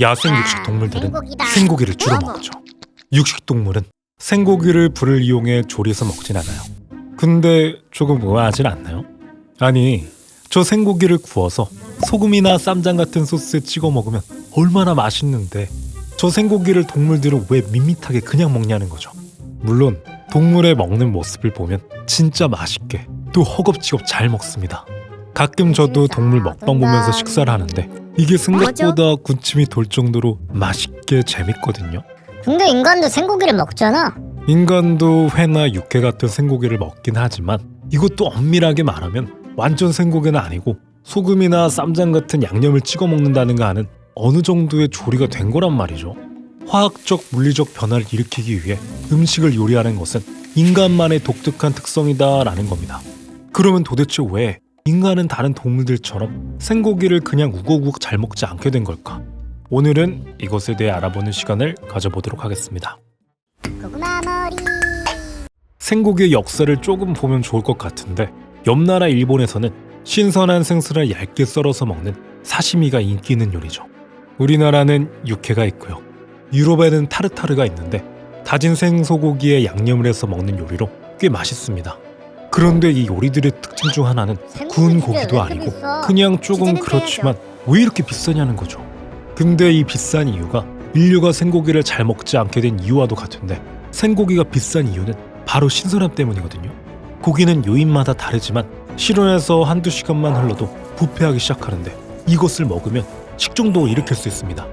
야생 육식 동물들은 생고기다. 생고기를 주로 어머. 먹죠. 육식 동물은 생고기를 불을 이용해 조리해서 먹진 않아요. 근데 조금 의아하진 않나요? 아니, 저 생고기를 구워서 소금이나 쌈장 같은 소스에 찍어 먹으면 얼마나 맛있는데 저 생고기를 동물들은 왜 밋밋하게 그냥 먹냐는 거죠. 물론 동물의 먹는 모습을 보면 진짜 맛있게 또 허겁지겁 잘 먹습니다. 가끔 저도 동물 먹방 보면서 식사를 하는데 이게 생각보다 군침이 돌 정도로 맛있게 재밌거든요. 근데 인간도 생고기를 먹잖아. 인간도 회나 육회 같은 생고기를 먹긴 하지만 이것도 엄밀하게 말하면 완전 생고기는 아니고 소금이나 쌈장 같은 양념을 찍어 먹는다는가 하는 어느 정도의 조리가 된 거란 말이죠. 화학적 물리적 변화를 일으키기 위해 음식을 요리하는 것은 인간만의 독특한 특성이다라는 겁니다. 그러면 도대체 왜 인간은 다른 동물들처럼 생고기를 그냥 우걱우걱 잘 먹지 않게 된 걸까? 오늘은 이것에 대해 알아보는 시간을 가져보도록 하겠습니다. 고구마 머리. 생고기의 역사를 조금 보면 좋을 것 같은데 옆나라 일본에서는 신선한 생선을 얇게 썰어서 먹는 사시미가 인기 있는 요리죠. 우리나라는 육회가 있고요. 유럽에는 타르타르가 있는데 다진 생소고기에 양념을 해서 먹는 요리로 꽤 맛있습니다. 그런데 이 요리들의 특징 중 하나는 구운 고기도 아니고 그냥 조금 그렇지만 왜 이렇게 비싸냐는 거죠. 근데 이 비싼 이유가 인류가 생고기를 잘 먹지 않게 된 이유와도 같은데 생고기가 비싼 이유는 바로 신선함 때문이거든요. 고기는 요인마다 다르지만 실온에서 한두 시간만 흘러도 부패하기 시작하는데 이것을 먹으면 식중독을 일으킬 수 있습니다.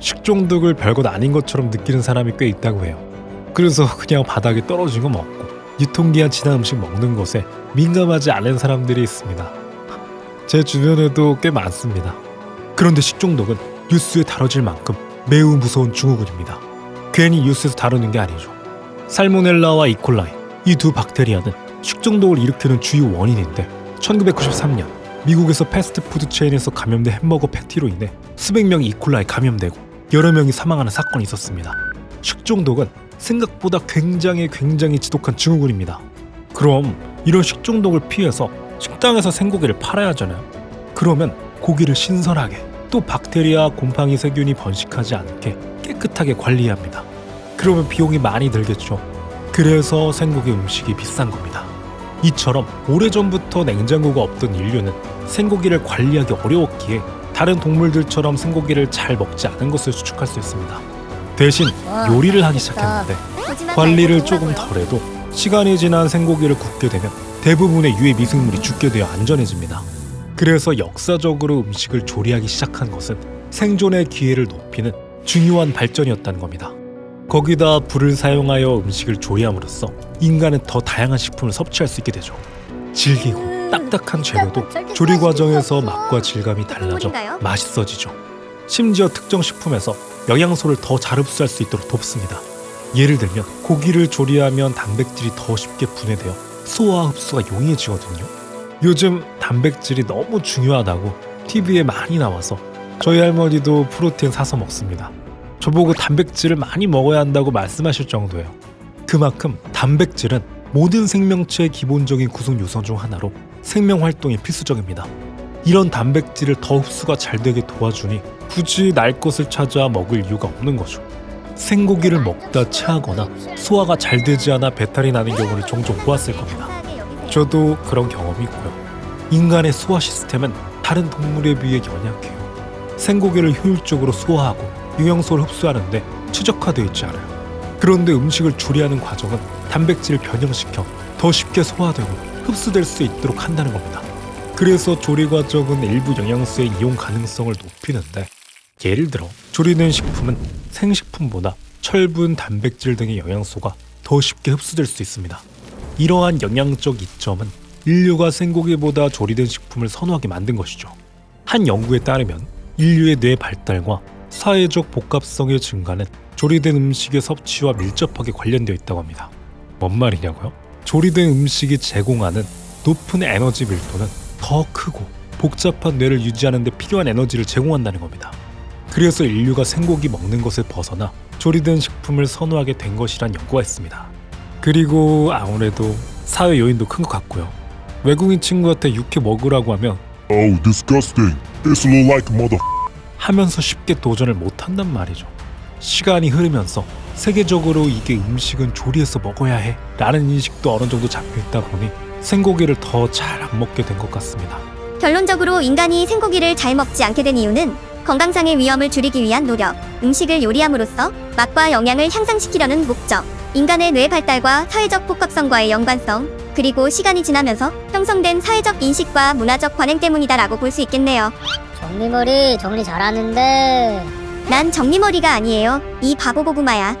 식중독을 별것 아닌 것처럼 느끼는 사람이 꽤 있다고 해요. 그래서 그냥 바닥에 떨어진 거 먹고 유통기한 지난 음식 먹는 것에 민감하지 않은 사람들이 있습니다. 제 주변에도 꽤 많습니다. 그런데 식중독은 뉴스에 다뤄질 만큼 매우 무서운 증후군입니다. 괜히 뉴스에서 다루는 게 아니죠. 살모넬라와 이콜라이 이 두 박테리아는 식중독을 일으키는 주요 원인인데 1993년 미국에서 패스트푸드 체인에서 감염된 햄버거 패티로 인해 수백 명이 이콜라에 감염되고 여러 명이 사망하는 사건이 있었습니다. 식중독은 생각보다 굉장히 굉장히 지독한 증후군입니다. 그럼 이런 식중독을 피해서 식당에서 생고기를 팔아야 하잖아요. 그러면 고기를 신선하게 또 박테리아, 곰팡이, 세균이 번식하지 않게 깨끗하게 관리해야 합니다. 그러면 비용이 많이 들겠죠. 그래서 생고기 음식이 비싼 겁니다. 이처럼 오래전부터 냉장고가 없던 인류는 생고기를 관리하기 어려웠기에 다른 동물들처럼 생고기를 잘 먹지 않은 것을 추측할 수 있습니다. 대신 와, 요리를 하기. 시작했는데 관리를 조금 덜해도 시간이 지난 생고기를 굽게 되면 대부분의 유해 미생물이 죽게 되어 안전해집니다. 그래서 역사적으로 음식을 조리하기 시작한 것은 생존의 기회를 높이는 중요한 발전이었다는 겁니다. 거기다 불을 사용하여 음식을 조리함으로써 인간은 더 다양한 식품을 섭취할 수 있게 되죠. 질기고 딱딱한 재료도 조리 과정에서 맛과 질감이 달라져 맛있어지죠. 심지어 특정 식품에서 영양소를 더 잘 흡수할 수 있도록 돕습니다. 예를 들면 고기를 조리하면 단백질이 더 쉽게 분해되어 소화 흡수가 용이해지거든요. 요즘 단백질이 너무 중요하다고 TV에 많이 나와서 저희 할머니도 프로테인 사서 먹습니다. 저보고 단백질을 많이 먹어야 한다고 말씀하실 정도예요. 그만큼 단백질은 모든 생명체의 기본적인 구성 요소 중 하나로 생명 활동에 필수적입니다. 이런 단백질을 더 흡수가 잘 되게 도와주니 굳이 날 것을 찾아 먹을 이유가 없는 거죠. 생고기를 먹다 체하거나 소화가 잘 되지 않아 배탈이 나는 경우를 종종 보았을 겁니다. 저도 그런 경험이 있고요. 인간의 소화 시스템은 다른 동물에 비해 연약해요. 생고기를 효율적으로 소화하고 영양소를 흡수하는데 최적화되어 있지 않아요. 그런데 음식을 조리하는 과정은 단백질을 변형시켜 더 쉽게 소화되고 흡수될 수 있도록 한다는 겁니다. 그래서 조리 과정은 일부 영양소의 이용 가능성을 높이는데 예를 들어 조리된 식품은 생식품보다 철분, 단백질 등의 영양소가 더 쉽게 흡수될 수 있습니다. 이러한 영양적 이점은 인류가 생고기보다 조리된 식품을 선호하게 만든 것이죠. 한 연구에 따르면 인류의 뇌 발달과 사회적 복합성의 증가는 조리된 음식의 섭취와 밀접하게 관련되어 있다고 합니다. 뭔 말이냐고요? 조리된 음식이 제공하는 높은 에너지 밀도는 더 크고 복잡한 뇌를 유지하는 데 필요한 에너지를 제공한다는 겁니다. 그래서 인류가 생고기 먹는 것을 벗어나 조리된 식품을 선호하게 된 것이란 연구가 있습니다. 그리고 아무래도 사회 요인도 큰 것 같고요. 외국인 친구한테 육회 먹으라고 하면 Oh, disgusting. This look like mother. 하면서 쉽게 도전을 못 한단 말이죠. 시간이 흐르면서 세계적으로 이게 음식은 조리해서 먹어야 해 라는 인식도 어느 정도 잡혀 있다 보니 생고기를 더 잘 안 먹게 된 것 같습니다. 결론적으로 인간이 생고기를 잘 먹지 않게 된 이유는 건강상의 위험을 줄이기 위한 노력, 음식을 요리함으로써 맛과 영양을 향상시키려는 목적, 인간의 뇌 발달과 사회적 복합성과의 연관성, 그리고 시간이 지나면서 형성된 사회적 인식과 문화적 관행 때문이다라고 볼 수 있겠네요. 정리머리 정리 잘하는데 난 정리머리가 아니에요. 이 바보 고구마야.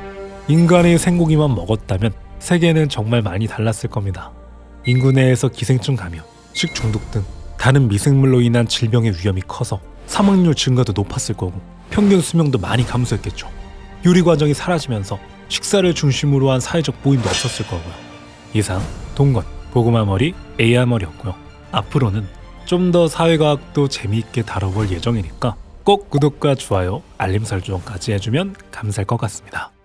인간이 생고기만 먹었다면 세계는 정말 많이 달랐을 겁니다. 인구 내에서 기생충 감염, 식중독 등 다른 미생물로 인한 질병의 위험이 커서 사망률 증가도 높았을 거고 평균 수명도 많이 감소했겠죠. 요리 과정이 사라지면서 식사를 중심으로 한 사회적 모임도 없었을 거고요. 이상 동건 고구마 머리 에이아머리였고요. 앞으로는 좀 더 사회과학도 재미있게 다뤄볼 예정이니까 꼭 구독과 좋아요, 알림 설정까지 해주면 감사할 것 같습니다.